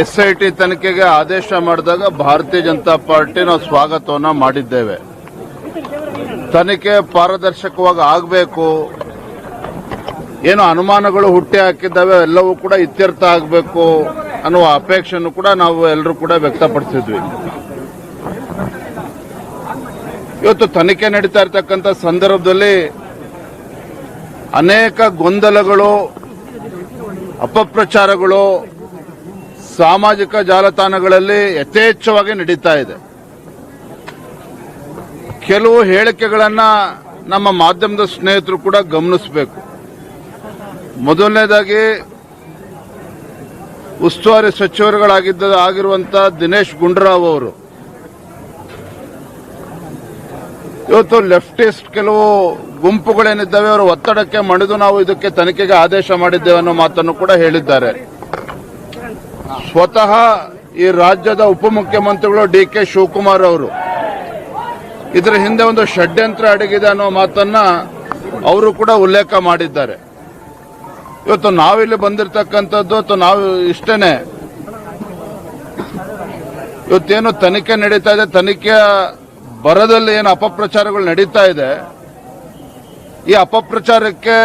S I ತನಿಖೆಗೆ ಆದೇಶ ಮಾಡಿದಾಗ ಭಾರತೀಯ ಜನತಾ ಪಾರ್ಟಿ ನಾವು ಸ್ವಾಗತವನ್ನ ಮಾಡಿದ್ದೇವೆ. ತನಿಖೆ ಪಾರದರ್ಶಕವಾಗಿ ಆಗಬೇಕು. ಏನು ಅನುಮಾನಗಳು ಹುಟ್ಟಿ ಹಾಕಿದ್ದಾವೆ, ಎಲ್ಲವೂ ಕೂಡ ಇತ್ಯರ್ಥ ಆಗಬೇಕು ಅನ್ನುವ ಅಪೇಕ್ಷೆಯನ್ನು ಕೂಡ ನಾವು ಎಲ್ಲರೂ ಕೂಡ ವ್ಯಕ್ತಪಡಿಸಿದ್ವಿ. ಇವತ್ತು ತನಿಖೆ ನಡೀತಾ ಇರತಕ್ಕಂಥ ಸಂದರ್ಭದಲ್ಲಿ ಅನೇಕ ಗೊಂದಲಗಳು, ಅಪಪ್ರಚಾರಗಳು ಸಾಮಾಜಿಕ ಜಾಲತಾಣಗಳಲ್ಲಿ ಯಥೇಚ್ಛವಾಗಿ ನಡೀತಾ ಇದೆ. ಕೆಲವು ಹೇಳಿಕೆಗಳನ್ನ ನಮ್ಮ ಮಾಧ್ಯಮದ ಸ್ನೇಹಿತರು ಕೂಡ ಗಮನಿಸಬೇಕು. ಮೊದಲನೇದಾಗಿ, ಉಸ್ತುವಾರಿ ಸಚಿವರುಗಳಾಗಿದ್ದ, ಆಗಿರುವಂತ ದಿನೇಶ್ ಗುಂಡೂರಾವ್ ಅವರು. ಇವತ್ತು ಲೆಫ್ಟಿಸ್ಟ್ ಕೆಲವು ಗುಂಪುಗಳೇನಿದ್ದಾವೆ, ಅವರು ಒತ್ತಡಕ್ಕೆ ಮಣಿದು ನಾವು ಇದಕ್ಕೆ ತನಿಖೆಗೆ ಆದೇಶ ಮಾಡಿದ್ದೇವೆ ಅನ್ನೋ ಮಾತನ್ನು ಕೂಡ ಹೇಳಿದ್ದಾರೆ. ಸ್ವತಃ ಈ ರಾಜ್ಯದ ಉಪಮುಖ್ಯಮಂತ್ರಿಗಳು ಡಿ ಕೆ ಶಿವಕುಮಾರ್ ಅವರು. ಇದರ ಹಿಂದೆ ಒಂದು ಷಡ್ಯಂತ್ರ ಅಡಗಿದೆ ಅನ್ನೋ ಮಾತನ್ನ ಅವರು ಕೂಡ ಉಲ್ಲೇಖ ಮಾಡಿದ್ದಾರೆ. ಇವತ್ತು ನಾವಿಲ್ಲಿ ಬಂದಿರತಕ್ಕಂಥದ್ದು ಅಥವಾ ನಾವು ಇಷ್ಟೇನೆ. ಇವತ್ತೇನು ತನಿಖೆ ನಡೀತಾ ಇದೆ, ತನಿಖೆಯ ಬರದಲ್ಲಿ ಏನು ಅಪಪ್ರಚಾರಗಳು ನಡೀತಾ ಇದೆ. ಈ ಅಪಪ್ರಚಾರಕ್ಕೆ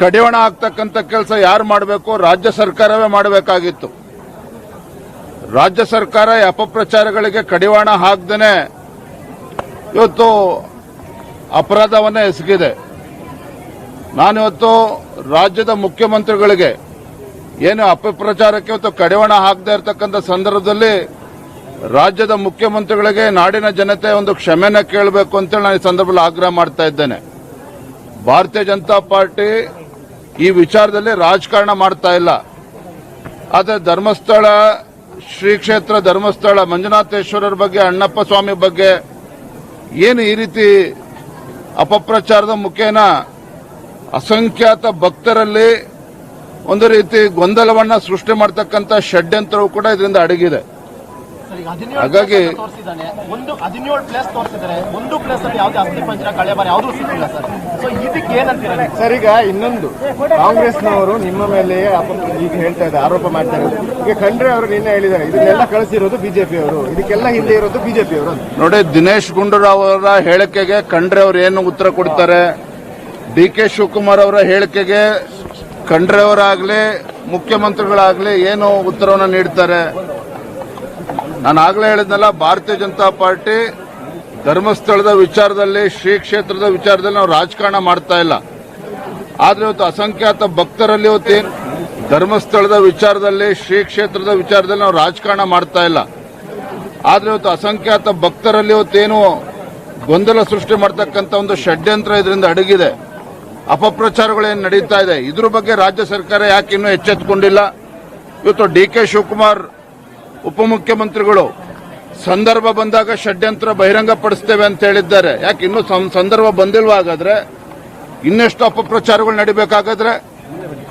ಕಡಿವಾಣ ಆಗ್ತಕ್ಕಂಥ ಕೆಲಸ ಯಾರು ಮಾಡಬೇಕು? ರಾಜ್ಯ ಸರ್ಕಾರವೇ ಮಾಡಬೇಕಾಗಿತ್ತು. ರಾಜ್ಯ ಸರ್ಕಾರ ಅಪಪ್ರಚಾರಗಳಿಗೆ ಕಡಿವಾಣ ಹಾಕ್ದೇನೆ ಇವತ್ತು ಅಪರಾಧವನ್ನೇ ಎಸಗಿದೆ. ನಾನಿವತ್ತು ರಾಜ್ಯದ ಮುಖ್ಯಮಂತ್ರಿಗಳಿಗೆ ಏನು ಅಪಪ್ರಚಾರಕ್ಕೆ ಇವತ್ತು ಕಡಿವಾಣ ಹಾಕದೇ ಇರತಕ್ಕಂಥ ಸಂದರ್ಭದಲ್ಲಿ ರಾಜ್ಯದ ಮುಖ್ಯಮಂತ್ರಿಗಳಿಗೆ ನಾಡಿನ ಜನತೆ ಒಂದು ಕ್ಷಮೆನ ಕೇಳಬೇಕು ಅಂತೇಳಿ ನಾನು ಈ ಸಂದರ್ಭದಲ್ಲಿ ಆಗ್ರಹ ಮಾಡ್ತಾ ಇದ್ದೇನೆ. ಭಾರತೀಯ ಜನತಾ ಪಾರ್ಟಿ ಈ ವಿಚಾರದಲ್ಲಿ ರಾಜಕಾರಣ ಮಾಡ್ತಾ ಇಲ್ಲ. ಆದರೆ ಧರ್ಮಸ್ಥಳ ಶ್ರೀ ಕ್ಷೇತ್ರ ಧರ್ಮಸ್ಥಳ, ಮಂಜುನಾಥೇಶ್ವರರ ಬಗ್ಗೆ, ಅಣ್ಣಪ್ಪ ಸ್ವಾಮಿ ಬಗ್ಗೆ ಏನು ಈ ರೀತಿ ಅಪಪ್ರಚಾರದ ಮುಖೇನ ಅಸಂಖ್ಯಾತ ಭಕ್ತರಲ್ಲಿ ಒಂದು ರೀತಿ ಗೊಂದಲವನ್ನ ಸೃಷ್ಟಿ ಮಾಡ್ತಕ್ಕಂಥ ಷಡ್ಯಂತ್ರವು ಕೂಡ ಇದರಿಂದ ಅಡಗಿದೆ. ಹಾಗಾಗಿ- ತೋರಿಸಿದ್ದಾನೆ. ಒಂದು ಹದಿನೇಳು ಪ್ಲೇಸ್ ಒಂದು ಪ್ಲೇಸ್ ಅಲ್ಲಿ ಯಾವ್ದು ಅಸ್ಥಿ ಪಂಜರ ಕಳೆ ಬಾರಿ ಯಾವ್ದು ಸಿಕ್ಕಿಲ್ಲ ಸರ್. ಸೊ ಇದಕ್ಕೆ ಏನಂತೀರ? ಸರ್ ಈಗ ಇನ್ನೊಂದು ಕಾಂಗ್ರೆಸ್ನವರು ನಿಮ್ಮ ಮೇಲೆ ಅಪ- ಈಗ ಹೇಳ್ತಾ ಇದ್ದಾರೆ ಆರೋಪ ಮಾಡ್ತಾ ಇದ್ದಾರೆ. ಈಗ ಖಂಡ್ರೆ ಅವರು ನಿನ್ನೆ ಹೇಳಿದ್ದಾರೆ ಇದನ್ನೆಲ್ಲ ಕಳಿಸಿರೋದು ಬಿಜೆಪಿ ಅವರು. ಇದಕ್ಕೆಲ್ಲ ಹಿಂದೆ ಇರೋದು ಬಿಜೆಪಿ ಅವರು ನೋಡಿ ದಿನೇಶ್ ಗುಂಡೂರಾವ್ ಅವರ ಹೇಳಿಕೆಗೆ ಖಂಡ್ರೆ ಅವರು ಏನು ಉತ್ತರ ಕೊಡ್ತಾರೆ? ಡಿ ಕೆ ಶಿವಕುಮಾರ್ ಅವರ ಹೇಳಿಕೆಗೆ ಖಂಡ್ರೆ ಅವರಾಗಲಿ ಮುಖ್ಯಮಂತ್ರಿಗಳಾಗಲಿ ಏನು ಉತ್ತರವನ್ನು ನೀಡ್ತಾರೆ? ನಾನು ಆಗ್ಲೇ ಹೇಳಿದ್ನಲ್ಲ, ಭಾರತೀಯ ಜನತಾ ಪಾರ್ಟಿ ಧರ್ಮಸ್ಥಳದ ವಿಚಾರದಲ್ಲಿ, ಶ್ರೀ ಕ್ಷೇತ್ರದ ವಿಚಾರದಲ್ಲಿ ನಾವು ರಾಜಕಾರಣ ಮಾಡ್ತಾ ಇಲ್ಲ. ಆದ್ರೆ ಇವತ್ತು ಅಸಂಖ್ಯಾತ ಭಕ್ತರಲ್ಲಿ ಇವತ್ತು ಧರ್ಮಸ್ಥಳದ ವಿಚಾರದಲ್ಲಿ, ಶ್ರೀ ಕ್ಷೇತ್ರದ ವಿಚಾರದಲ್ಲಿ ನಾವು ರಾಜಕಾರಣ ಮಾಡ್ತಾ ಇಲ್ಲ. ಆದ್ರೆ ಇವತ್ತು ಅಸಂಖ್ಯಾತ ಭಕ್ತರಲ್ಲಿ ಇವತ್ತೇನು ಗೊಂದಲ ಸೃಷ್ಟಿ ಮಾಡ್ತಕ್ಕಂಥ ಒಂದು ಷಡ್ಯಂತ್ರ ಇದರಿಂದ ಅಡಗಿದೆ. ಅಪಪ್ರಚಾರಗಳೇನು ನಡೀತಾ ಇದೆ? ಇದ್ರ ಬಗ್ಗೆ ರಾಜ್ಯ ಸರ್ಕಾರ ಯಾಕೆ ಇನ್ನೂ ಎಚ್ಚೆತ್ತುಕೊಂಡಿಲ್ಲ ಇವತ್ತು ಡಿ ಕೆ ಶಿವಕುಮಾರ್ ಉಪಮುಖ್ಯಮಂತ್ರಿಗಳು ಸಂದರ್ಭ ಬಂದಾಗ ಷಡ್ಯಂತ್ರ ಬಹಿರಂಗಪಡಿಸ್ತೇವೆ ಅಂತ ಹೇಳಿದ್ದಾರೆ. ಯಾಕೆ ಇನ್ನೂ ಸಂದರ್ಭ ಬಂದಿಲ್ವಾ ಹಾಗಾದ್ರೆ ಇನ್ನೆಷ್ಟು ಅಪಪ್ರಚಾರಗಳು ನಡಿಬೇಕಾಗಾದ್ರೆ,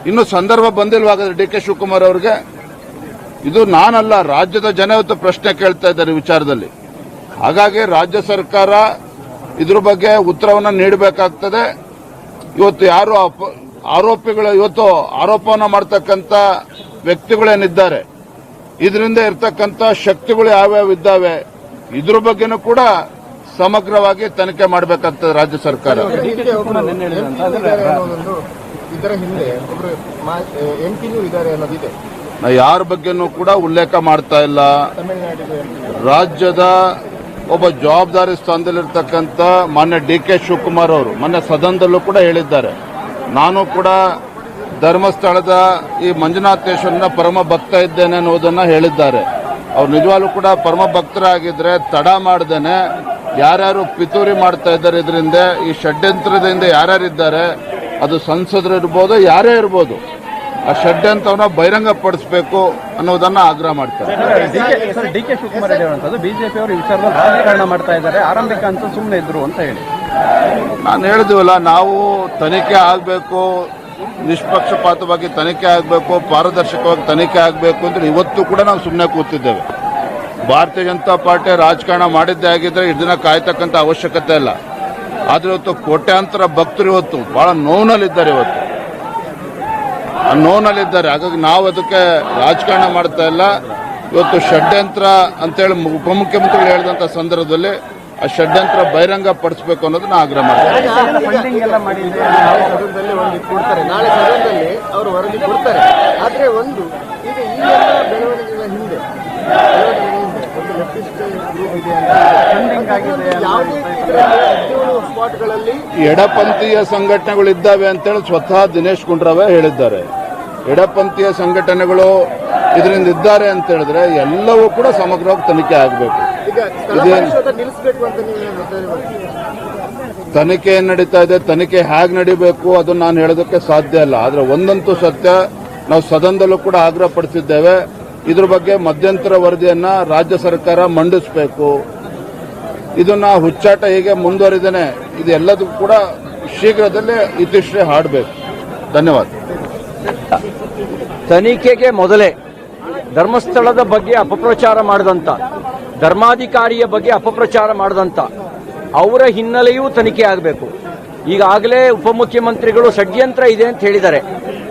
ಇನ್ನು ಸಂದರ್ಭ ಬಂದಿಲ್ವಾ ಹಾಗಾದ್ರೆ ಡಿ ಕೆ ಶಿವಕುಮಾರ್ ಅವ್ರಿಗೆ, ಇದು ನಾನಲ್ಲ, ರಾಜ್ಯದ ಜನ ಇವತ್ತು ಪ್ರಶ್ನೆ ಕೇಳ್ತಾ ಇದ್ದಾರೆ ವಿಚಾರದಲ್ಲಿ. ಹಾಗಾಗಿ ರಾಜ್ಯ ಸರ್ಕಾರ ಇದ್ರ ಬಗ್ಗೆ ಉತ್ತರವನ್ನು ನೀಡಬೇಕಾಗ್ತದೆ. ಇವತ್ತು ಯಾರು ಆರೋಪಿಗಳು ಇವತ್ತು ಆರೋಪವನ್ನು ಮಾಡ್ತಕ್ಕಂಥ ವ್ಯಕ್ತಿಗಳೇನಿದ್ದಾರೆ ಇದರಿಂದ ಇರ್ತಕ್ಕಂಥ ಶಕ್ತಿಗಳು ಯಾವ್ಯಾವ ಇದ್ದಾವೆ ಇದ್ರ ಬಗ್ಗೆನೂ ಕೂಡ ಸಮಗ್ರವಾಗಿ ತನಿಖೆ ಮಾಡಬೇಕಂತ ರಾಜ್ಯ ಸರ್ಕಾರ. ಇದರ ಹಿಂದೆ ಇದ್ದಾರೆ ಅನ್ನೋದಿದೆ. ನಾ ಯಾರ ಬಗ್ಗೆನೂ ಕೂಡ ಉಲ್ಲೇಖ ಮಾಡ್ತಾ ಇಲ್ಲ. ರಾಜ್ಯದ ಒಬ್ಬ ಜವಾಬ್ದಾರಿ ಸ್ಥಾನದಲ್ಲಿರ್ತಕ್ಕಂಥ ಮಾನ್ಯ ಡಿ ಕೆ ಶಿವಕುಮಾರ್ ಅವರು ಮೊನ್ನೆ ಸದನದಲ್ಲೂ ಕೂಡ ಹೇಳಿದ್ದಾರೆ. ನಾನು ಕೂಡ ಧರ್ಮಸ್ಥಳದ ಈ ಮಂಜುನಾಥೇಶ್ವರನ ಪರಮ ಭಕ್ತ ಇದ್ದೇನೆ ಅನ್ನೋದನ್ನ ಹೇಳಿದ್ದಾರೆ. ಅವ್ರು ನಿಜವಾಗ್ಲೂ ಕೂಡ ಪರಮ ಭಕ್ತರಾಗಿದ್ರೆ ತಡ ಮಾಡ್ದೇನೆ. ಯಾರ್ಯಾರು ಪಿತೂರಿ ಮಾಡ್ತಾ ಇದ್ದಾರೆ ಇದರಿಂದ ಈ ಷಡ್ಯಂತ್ರದಿಂದ ಯಾರ್ಯಾರಿದ್ದಾರೆ ಅದು ಸಂಸದರು ಇರ್ಬೋದು ಯಾರೇ ಇರ್ಬೋದು ಆ ಷಡ್ಯಂತ್ರವನ್ನ ಬಹಿರಂಗಪಡಿಸಬೇಕು ಅನ್ನೋದನ್ನ ಆಗ್ರಹ ಮಾಡ್ತಾರೆ. ಡಿ ಕೆ ಶಿವಕುಮಾರ್ ಹೇಳುವಂಥದ್ದು ಬಿಜೆಪಿ ಅವರು ವಿಚಾರದಲ್ಲಿ ರಾಜಕಾರಣ ಮಾಡ್ತಾ ಇದ್ದಾರೆ. ಆರಂಭಿಕ ಅಂತ ಸುಮ್ಮನೆ ಇದ್ರು ಅಂತ ಹೇಳಿ. ನಾನು ಹೇಳಿದ್ವಲ್ಲ ನಾವು ತನಿಖೆ ಆಗಬೇಕು ನಿಷ್ಪಕ್ಷಪಾತವಾಗಿ ತನಿಖೆ ಆಗಬೇಕು, ಪಾರದರ್ಶಕವಾಗಿ ತನಿಖೆ ಆಗಬೇಕು ಅಂತ ಇವತ್ತು ಕೂಡ ನಾವು ಸುಮ್ಮನೆ ಕೂತಿದ್ದೇವೆ. ಭಾರತೀಯ ಜನತಾ ಪಾರ್ಟಿ ರಾಜಕಾರಣ ಮಾಡಿದ್ದೇ ಆಗಿದ್ದರೆ ಇಷ್ಟು ಕಾಯ್ತಕ್ಕಂಥ ಅವಶ್ಯಕತೆ ಇಲ್ಲ. ಆದರೆ ಇವತ್ತು ಕೋಟ್ಯಾಂತರ ಭಕ್ತರು ಇವತ್ತು ಬಹಳ ನೋವಿನಲ್ಲಿದ್ದಾರೆ ಇವತ್ತು. ನೋವಿನಲ್ಲಿದ್ದಾರೆ. ಹಾಗಾಗಿ ನಾವು ಅದಕ್ಕೆ ರಾಜಕಾರಣ ಮಾಡ್ತಾ ಇಲ್ಲ. ಇವತ್ತು ಷಡ್ಯಂತ್ರ ಅಂತೇಳಿ ಉಪಮುಖ್ಯಮಂತ್ರಿಗಳು ಹೇಳಿದಂಥ ಸಂದರ್ಭದಲ್ಲಿ ಆ ಷಡ್ಯಂತ್ರ ಬಹಿರಂಗ ಪಡಿಸಬೇಕು ಅನ್ನೋದನ್ನ ಆಗ್ರಹ ಮಾಡ್ತಾರೆ ಫಂಡಿಂಗ್ ಎಲ್ಲ ಮಾಡಿದ್ರೆ ನಾಳೆ ಸದನದಲ್ಲಿ ಸದನದಲ್ಲಿ ಅವರು ವರದಿ ಕೊಡ್ತಾರೆ. ಆದರೆ ಒಂದು ಈಗ ಬೆಳವಣಿಗೆಗಳ ಹಿಂದೆ ಲೆಫ್ಟಿಸ್ಟ್ ಗ್ರೂಪ್ ಇದೆ ಯಾವುದೇ ಸ್ಪಾಟ್ಗಳಲ್ಲಿ ಎಡಪಂಥೀಯ ಸಂಘಟನೆಗಳು ಇದ್ದಾವೆ ಅಂತೇಳಿ ಸ್ವತಃ ದಿನೇಶ್ ಗುಂಡ್ರಾವೆ ಹೇಳಿದ್ದಾರೆ. ಎಡಪಂಥೀಯ ಸಂಘಟನೆಗಳು ಇದರಿಂದ ಇದ್ದಾರೆ ಅಂತ ಹೇಳಿದ್ರೆ ಎಲ್ಲವೂ ಕೂಡ ಸಮಗ್ರವಾಗಿ ತನಿಖೆ ಆಗಬೇಕು. ತನಿಖೆ ಏನ್ ನಡೀತಾ ಇದೆ ತನಿಖೆ ಹೇಗೆ ನಡಿಬೇಕು ಅದನ್ನ ನಾನು ಹೇಳೋದಕ್ಕೆ ಸಾಧ್ಯ ಇಲ್ಲ. ಆದ್ರೆ ಒಂದಂತೂ ಸತ್ಯ ನಾವು ಸದನದಲ್ಲೂ ಕೂಡ ಆಗ್ರಹ ಪಡಿಸಿದ್ದೇವೆ ಇದ್ರ ಬಗ್ಗೆ ಮಧ್ಯಂತರ ವರದಿಯನ್ನ ರಾಜ್ಯ ಸರ್ಕಾರ ಮಂಡಿಸಬೇಕು. ಇದನ್ನ ಹುಚ್ಚಾಟ ಹೀಗೆ ಮುಂದುವರಿದೇನೆ ಇದೆಲ್ಲದಕ್ಕೂ ಕೂಡ ಶೀಘ್ರದಲ್ಲೇ ಇತಿಶ್ರೀ ಹಾಡಬೇಕು. ಧನ್ಯವಾದ. ತನಿಖೆಗೆ ಮೊದಲೇ ಧರ್ಮಸ್ಥಳದ ಬಗ್ಗೆ ಅಪಪ್ರಚಾರ ಮಾಡಿದಂತ ಧರ್ಮಾಧಿಕಾರಿಯ ಬಗ್ಗೆ ಅಪಪ್ರಚಾರ ಮಾಡಿದಂತ ಅವರ ಹಿನ್ನೆಲೆಯೂ ತನಿಖೆ ಆಗಬೇಕು. ಈಗಾಗಲೇ ಉಪಮುಖ್ಯಮಂತ್ರಿಗಳು ಷಡ್ಯಂತ್ರ ಇದೆ ಅಂತ ಹೇಳಿದ್ದಾರೆ.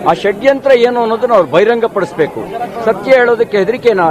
ಆ ಷಡ್ಯಂತ್ರ ಏನು ಅನ್ನೋದನ್ನು ಅವ್ರು ಬಹಿರಂಗಪಡಿಸಬೇಕು. ಸತ್ಯ ಹೇಳೋದಕ್ಕೆ ಹೆದರಿಕೆನ